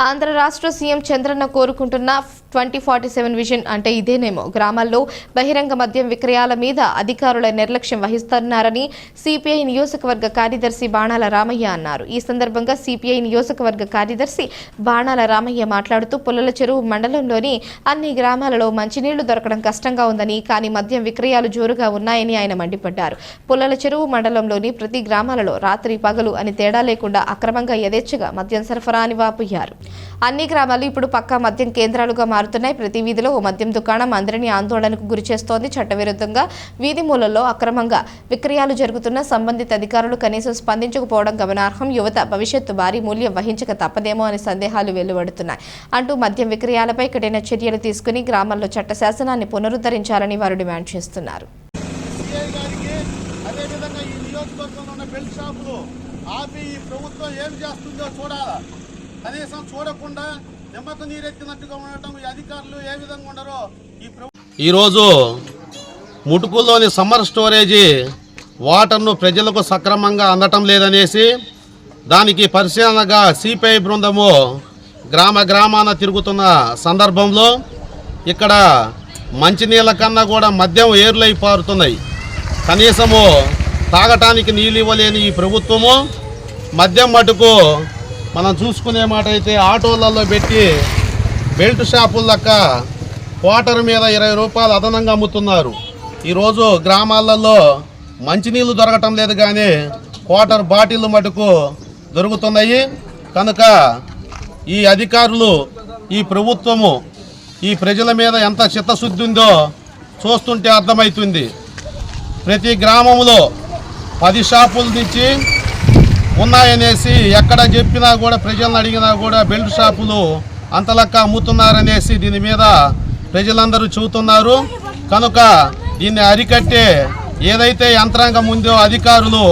ఆంధ్ర రాష్ట్ర సీఎం చంద్రన్న కోరుకుంటున్న twenty forty seven vision అంటే ఇదేనేమో. గ్రామాల్లో బహిరంగ మద్యం విక్రయాల మీద అధికారుల నిర్లక్ష్యం వహిస్తున్నారని సిపిఐ నియోజకవర్గ కార్యదర్శి బాణాల రామయ్య అన్నారు. ఈ సందర్భంగా సిపిఐ నియోజకవర్గ కార్యదర్శి బాణాల రామయ్య మాట్లాడుతూ పుల్లల చెరువు మండలంలోని అన్ని గ్రామాలలో మంచినీళ్ళు దొరకడం కష్టంగా ఉందని కానీ మద్యం విక్రయాలు జోరుగా ఉన్నాయని ఆయన మండిపడ్డారు. పుల్లల చెరువు మండలంలోని ప్రతి గ్రామాలలో రాత్రి పగలు అని తేడా లేకుండా అక్రమంగా యథేచ్ఛగా మద్యం సరఫరా అని వాపోయారు. అన్ని గ్రామాలు ఇప్పుడు పక్కా మద్యం కేంద్రాలుగా మారుతున్నాయి. ప్రతి వీధిలో ఓ మద్యం దుకాణం అందరినీ ఆందోళనకు గురి చేస్తోంది. చట్టవిరుద్ధంగా వీధి మూలల్లో అక్రమంగా విక్రయాలు జరుగుతున్న సంబంధిత అధికారులు కనీసం స్పందించకపోవడం గమనార్హం. యువత భవిష్యత్తు భారీ మూల్యం వహించక తప్పదేమో అనే సందేహాలు వెలువడుతున్నాయి. అంటూ మద్యం విక్రయాలపై కఠిన చర్యలు తీసుకుని గ్రామాల్లో చట్ట శాసనాన్ని పునరుద్ధరించాలని వారు డిమాండ్ చేస్తున్నారు. అదేవిధంగా ఈ నియోజకవర్గంలో ఉన్న బెల్ట్ షాపులు ఆపి ఈ ప్రభుత్వం ఏం చేస్తుందో చూడాలా? కనీసం చూడకుండా నిమ్మకు నీరెత్తినట్టుగా ఉండటం ఈ అధికారులు ఏ విధంగా ఉండరో ఈ ఈరోజు ముటుకుల్లోని సమ్మర్ స్టోరేజీ వాటర్ను ప్రజలకు సక్రమంగా అందటం లేదనేసి దానికి పరిశీలనగా సిపిఐ బృందము గ్రామ గ్రామాన తిరుగుతున్న సందర్భంలో ఇక్కడ మంచినీళ్ళ కన్నా కూడా మద్యం ఏర్లై పారుతున్నాయి. కనీసము తాగటానికి నీళ్ళు ఇవ్వలేని ఈ ప్రభుత్వము మద్యం మటుకు మనం చూసుకునే మాట అయితే ఆటోలలో పెట్టి బెల్ట్ షాపుల లెక్క క్వార్టర్ మీద ఇరవై రూపాయలు అదనంగా అమ్ముతున్నారు. ఈరోజు గ్రామాలలో మంచినీళ్ళు దొరకటం లేదు కానీ క్వార్టర్ బాటిల్ మటుకు దొరుకుతున్నాయి. కనుక ఈ అధికారులు ఈ ప్రభుత్వము ఈ ప్రజల మీద ఎంత చిత్తశుద్ధి ఉందో చూస్తుంటే అర్థమవుతుంది. ప్రతి గ్రామంలో పది షాపుల నుంచి ఉన్నాయనేసి ఎక్కడ చెప్పినా కూడా ప్రజలను అడిగినా కూడా బెల్ట్ షాపులు అంతలక్క అమ్ముతున్నారనేసి దీని మీద ప్రజలందరూ చూతున్నారు కనుక దీన్ని అరికట్టే ఏదైతే యంత్రాంగం ఉందో అధికారులు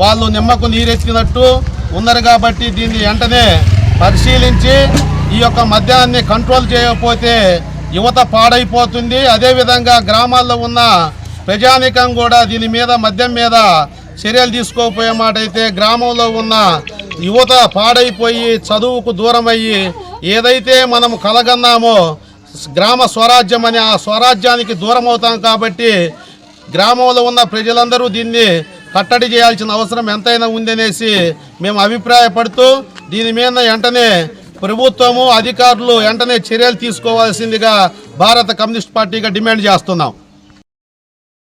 వాళ్ళు నిమ్మకు నీరెత్తినట్టు ఉన్నారు కాబట్టి దీన్ని వెంటనే పరిశీలించి ఈ యొక్క మద్యాన్ని కంట్రోల్ చేయకపోతే యువత పాడైపోతుంది. అదేవిధంగా గ్రామాల్లో ఉన్న ప్రజానికం కూడా దీని మీద మద్యం మీద చర్యలు తీసుకోకపోయే మాట అయితే గ్రామంలో ఉన్న యువత పాడైపోయి చదువుకు దూరమయ్యి ఏదైతే మనం కలగన్నామో గ్రామ స్వరాజ్యం అని ఆ స్వరాజ్యానికి దూరం అవుతాం కాబట్టి గ్రామంలో ఉన్న ప్రజలందరూ దీన్ని కట్టడి చేయాల్సిన అవసరం ఎంతైనా ఉందనేసి మేము అభిప్రాయపడుతూ దీని మీద వెంటనే ప్రభుత్వము అధికారులు వెంటనే చర్యలు తీసుకోవాల్సిందిగా భారత కమ్యూనిస్ట్ పార్టీగా డిమాండ్ చేస్తున్నాం.